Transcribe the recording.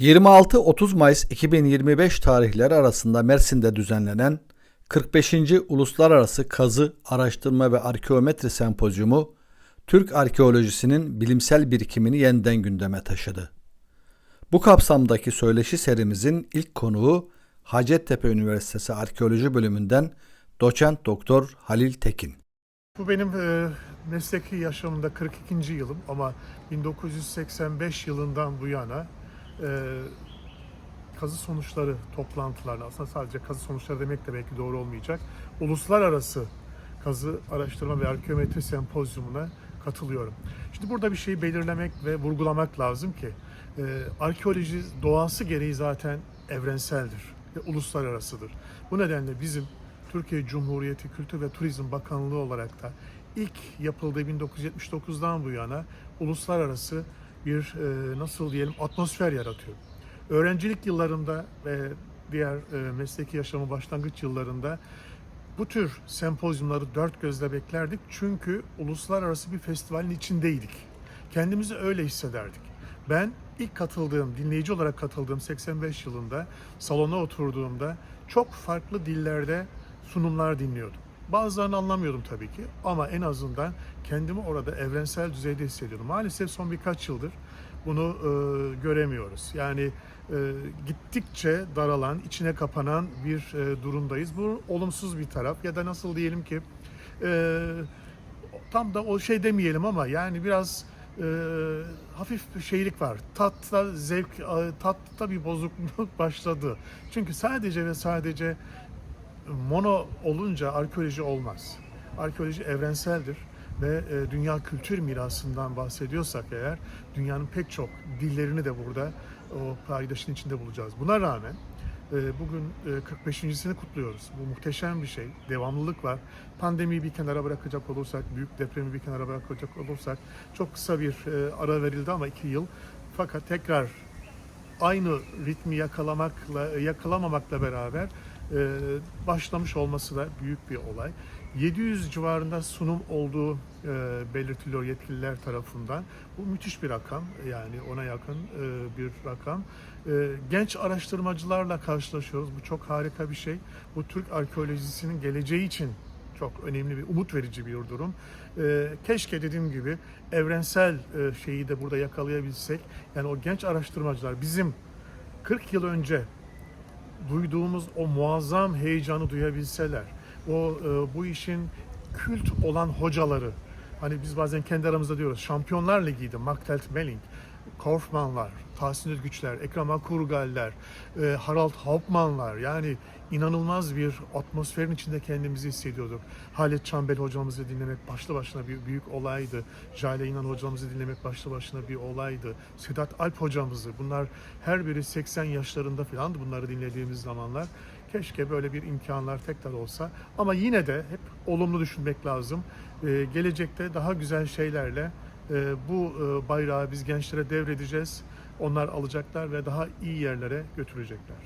26-30 Mayıs 2025 tarihleri arasında Mersin'de düzenlenen 45. Uluslararası Kazı Araştırma ve Arkeometri Sempozyumu, Türk arkeolojisinin bilimsel birikimini yeniden gündeme taşıdı. Bu kapsamdaki söyleşi serimizin ilk konuğu Hacettepe Üniversitesi Arkeoloji Bölümünden Doçent Doktor Halil Tekin. Bu benim e, mesleki yaşamımda 42. yılım ama 1985 yılından bu yana kazı sonuçları toplantılarına aslında sadece kazı sonuçları demek de belki doğru olmayacak. Uluslararası kazı araştırma ve arkeometri sempozyumuna katılıyorum. Şimdi burada bir şeyi belirlemek ve vurgulamak lazım ki e, arkeoloji doğası gereği zaten evrenseldir ve uluslararasıdır. Bu nedenle bizim Türkiye Cumhuriyeti Kültür ve Turizm Bakanlığı olarak da ilk yapıldığı 1979'dan bu yana uluslararası bir e, nasıl diyelim atmosfer yaratıyor. Öğrencilik yıllarında ve diğer e, mesleki yaşamı başlangıç yıllarında bu tür sempozyumları dört gözle beklerdik. Çünkü uluslararası bir festivalin içindeydik. Kendimizi öyle hissederdik. Ben ilk katıldığım, dinleyici olarak katıldığım 85 yılında salona oturduğumda çok farklı dillerde sunumlar dinliyordum. Bazılarını anlamıyordum tabii ki ama en azından kendimi orada evrensel düzeyde hissediyordum. Maalesef son birkaç yıldır bunu e, göremiyoruz. Yani e, gittikçe daralan, içine kapanan bir e, durumdayız. Bu olumsuz bir taraf ya da nasıl diyelim ki e, tam da o şey demeyelim ama yani biraz e, hafif bir şeylik var. Tatta zevk, tatta bir bozukluk başladı. Çünkü sadece ve sadece mono olunca arkeoloji olmaz. Arkeoloji evrenseldir ve e, dünya kültür mirasından bahsediyorsak eğer dünyanın pek çok dillerini de burada o paydaşın içinde bulacağız. Buna rağmen e, bugün e, 45.sini kutluyoruz. Bu muhteşem bir şey. Devamlılık var. Pandemiyi bir kenara bırakacak olursak, büyük depremi bir kenara bırakacak olursak çok kısa bir e, ara verildi ama iki yıl. Fakat tekrar aynı ritmi yakalamakla yakalamamakla beraber e, başlamış olması da büyük bir olay. 700 civarında sunum olduğu e, belirtiliyor yetkililer tarafından. Bu müthiş bir rakam yani ona yakın e, bir rakam. E, genç araştırmacılarla karşılaşıyoruz. Bu çok harika bir şey. Bu Türk arkeolojisinin geleceği için çok önemli bir umut verici bir durum. E, keşke dediğim gibi evrensel e, şeyi de burada yakalayabilsek. Yani o genç araştırmacılar bizim 40 yıl önce duyduğumuz o muazzam heyecanı duyabilseler, o e, bu işin kült olan hocaları, hani biz bazen kendi aramızda diyoruz, Şampiyonlar Ligi'ydi, Maktelt Melling, Korfmanlar, Tahsin Özgüçler, Ekrem Akurgaller, e, Harald Hauptmannlar yani inanılmaz bir atmosferin içinde kendimizi hissediyorduk. Halit Çambel hocamızı dinlemek başlı başına bir büyük olaydı. Jale İnan hocamızı dinlemek başlı başına bir olaydı. Sedat Alp hocamızı bunlar her biri 80 yaşlarında falandı bunları dinlediğimiz zamanlar. Keşke böyle bir imkanlar tekrar olsa ama yine de hep olumlu düşünmek lazım. E, gelecekte daha güzel şeylerle bu e, bayrağı biz gençlere devredeceğiz. Onlar alacaklar ve daha iyi yerlere götürecekler.